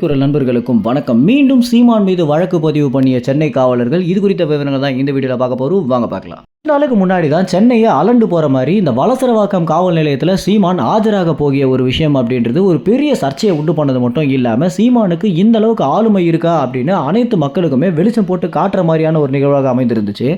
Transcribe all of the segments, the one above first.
குரல் நண்பர்களுக்கும் வணக்கம். மீண்டும் சீமான் மீது வழக்கு பதிவு பண்ணிய சென்னை காவலர்கள் இது குறித்த விவரங்கள் தான் இந்த வீடியோல பார்க்க போறோம். வாங்க பார்க்கலாம். நாளுக்கு முன்னாடி தான் சென்னையை அலண்டு போற மாதிரி இந்த வலசரவாக்கம் காவல் நிலையத்தில் சீமான் ஆஜராக போகிய ஒரு விஷயம் அப்படின்றது ஒரு பெரிய சர்ச்சையை உண்டு பண்ணது மட்டும் இல்லாமல் சீமானுக்கு இந்த அளவுக்கு ஆளுமை இருக்கா அப்படின்னு அனைத்து மக்களுக்குமே வெளிச்சம் போட்டு காட்டுற மாதிரியான ஒரு நிகழ்வாக அமைந்திருந்துச்சு.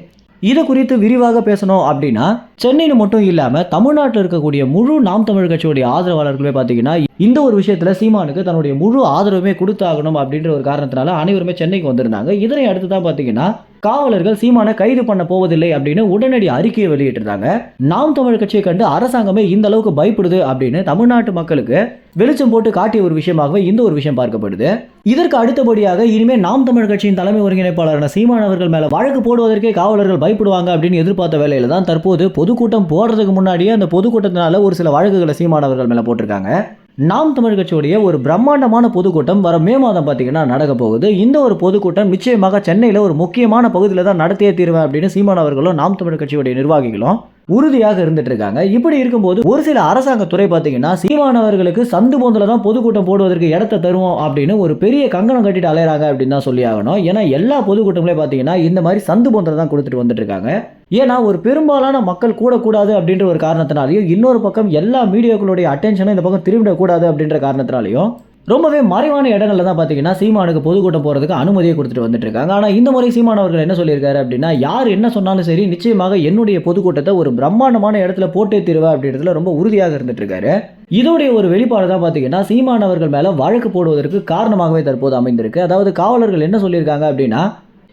இதை குறித்து விரிவாக பேசணும் அப்படின்னா சென்னையில் மட்டும் இல்லாமல் தமிழ்நாட்டில் இருக்கக்கூடிய முழு நாம் தமிழ் கட்சியுடைய ஆதரவாளர்களுமே பார்த்தீங்கன்னா இந்த ஒரு விஷயத்தில் சீமானுக்கு தன்னுடைய முழு ஆதரவுமே கொடுத்தாகணும் அப்படின்ற ஒரு காரணத்தினால அனைவருமே சென்னைக்கு வந்திருந்தாங்க. இதனை அடுத்து தான் பார்த்தீங்கன்னா காவலர்கள் சீமானை கைது பண்ண போவதில்லை அப்படின்னு உடனடி அறிக்கையை வெளியிட்டிருந்தாங்க. நாம் தமிழ் கட்சியை கண்டு அரசாங்கமே இந்த அளவுக்கு பயப்படுது அப்படின்னு தமிழ்நாட்டு மக்களுக்கு வெளிச்சம் போட்டு காட்டிய ஒரு விஷயமாகவே இந்த ஒரு விஷயம் பார்க்கப்படுது. இதற்கு அடுத்தபடியாக இனிமே நாம் தமிழ் கட்சியின் தலைமை ஒருங்கிணைப்பாளரான சீமான் அவர்கள் மேல வழக்கு போடுவதற்கே காவலர்கள் பயப்படுவாங்க அப்படின்னு எதிர்பார்த்த வேலையில தான் தற்போது பொதுக்கூட்டம் போடுறதுக்கு முன்னாடியே அந்த பொதுக்கூட்டத்தினால ஒரு சில வழக்குகளை சீமான் அவர்கள் மேல போட்டிருக்காங்க. நாம் தமிழ் கட்சியுடைய ஒரு பிரம்மாண்டமான பொதுக்கூட்டம் வர மே மாதம் பார்த்தீங்கன்னா நடக்க போகுது. இந்த ஒரு பொதுக்கூட்டம் நிச்சயமாக சென்னையில் ஒரு முக்கியமான பகுதியில் தான் நடத்தியே தீருவேன் அப்படின்னு சீமான் அவர்களும் நாம் தமிழ் கட்சியுடைய நிர்வாகிகளும் உறுதியாக இருந்துட்டு இருக்காங்க இப்படி இருக்கும்போது ஒரு சில அரசாங்க துறை பார்த்தீங்கன்னா சீமானவர்களுக்கு சந்து போந்தில் தான் பொதுக்கூட்டம் போடுவதற்கு இடத்த தருவோம் அப்படின்னு ஒரு பெரிய கங்கணம் கட்டிட்டு அலையிறாங்க அப்படின்னு தான் சொல்லி ஆகணும். ஏன்னா எல்லா பொதுக்கூட்டங்களே பார்த்தீங்கன்னா இந்த மாதிரி சந்து போந்தில் தான் கொடுத்துட்டு வந்துட்டு இருக்காங்க ஏன்னா ஒரு பெரும்பாலான மக்கள் கூடக்கூடாது அப்படின்ற ஒரு காரணத்தினாலையும் இன்னொரு பக்கம் எல்லா மீடியாக்களுடைய அட்டென்ஷனும் இந்த பக்கம் திரும்பிடக்கூடாது அப்படின்ற காரணத்தினாலையும் ரொம்பவே மறைவான இடங்களில் தான் பார்த்தீங்கன்னா சீமானுக்கு பொதுக்கூட்டம் போகிறதுக்கு அனுமதியை கொடுத்துட்டு வந்துட்டு இருக்காங்க. ஆனால் இந்த முறை சீமான் அவர்கள் என்ன சொல்லியிருக்காரு அப்படின்னா யார் என்ன சொன்னாலும் சரி நிச்சயமாக என்னுடைய பொதுக்கூட்டத்தை ஒரு பிரம்மாண்டமான இடத்துல போட்டே தீருவேன் அப்படின்றதுல ரொம்ப உறுதியாக இருந்துட்டு இருக்காரு. இதோடைய ஒரு வெளிப்பாடு தான் பார்த்தீங்கன்னா சீமான் அவர்கள் மேலே வழக்கு போடுவதற்கு காரணமாகவே தற்போது அமைந்திருக்கு. அதாவது காவலர்கள் என்ன சொல்லியிருக்காங்க அப்படின்னா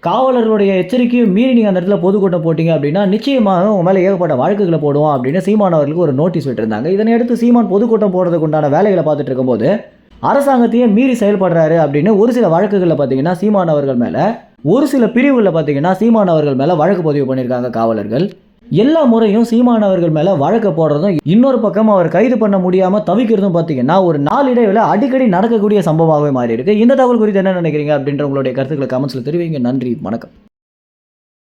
காவலர்களுடைய எச்சரிக்கையும் மீறி நீங்கள் அந்த இடத்துல பொதுக்கூட்டம் போட்டிங்க அப்படின்னா நிச்சயமாக உங்கள் மேலே ஏகப்பட்ட வழக்குகளை போடுவோம் அப்படின்னு சீமான் அவர்களுக்கு ஒரு நோட்டீஸ் விட்டுருந்தாங்க. இதனை அடுத்து சீமான் பொதுக்கூட்டம் போடுறதுக்கு உண்டான வேலைகளை பார்த்துட்டு இருக்கும்போது அரசாங்கத்தையே மீறி செயல்படுறாரு அப்படின்னு ஒரு சில வழக்குகளில் பார்த்தீங்கன்னா சீமான் அவர்கள் மேலே ஒரு சில பிரிவுகளில் பார்த்தீங்கன்னா சீமான் அவர்கள் மேலே வழக்கு பதிவு பண்ணியிருக்காங்க காவலர்கள். எல்லா முறையும் சீமான் அவர்கள் மேலே வழக்கு போடுறதும் இன்னொரு பக்கம் அவர் கைது பண்ண முடியாமல் தவிக்கிறதும் பார்த்தீங்கன்னா ஒரு நாளிடைவில் அடிக்கடி நடக்கக்கூடிய சம்பவமாகவே மாறி இருக்கு இந்த தகவல் குறித்து என்ன நினைக்கிறீங்க அப்படின்ற உங்களுடைய கருத்துக்களை கமெண்ட்ஸில் தெரிவிங்க. நன்றி வணக்கம்.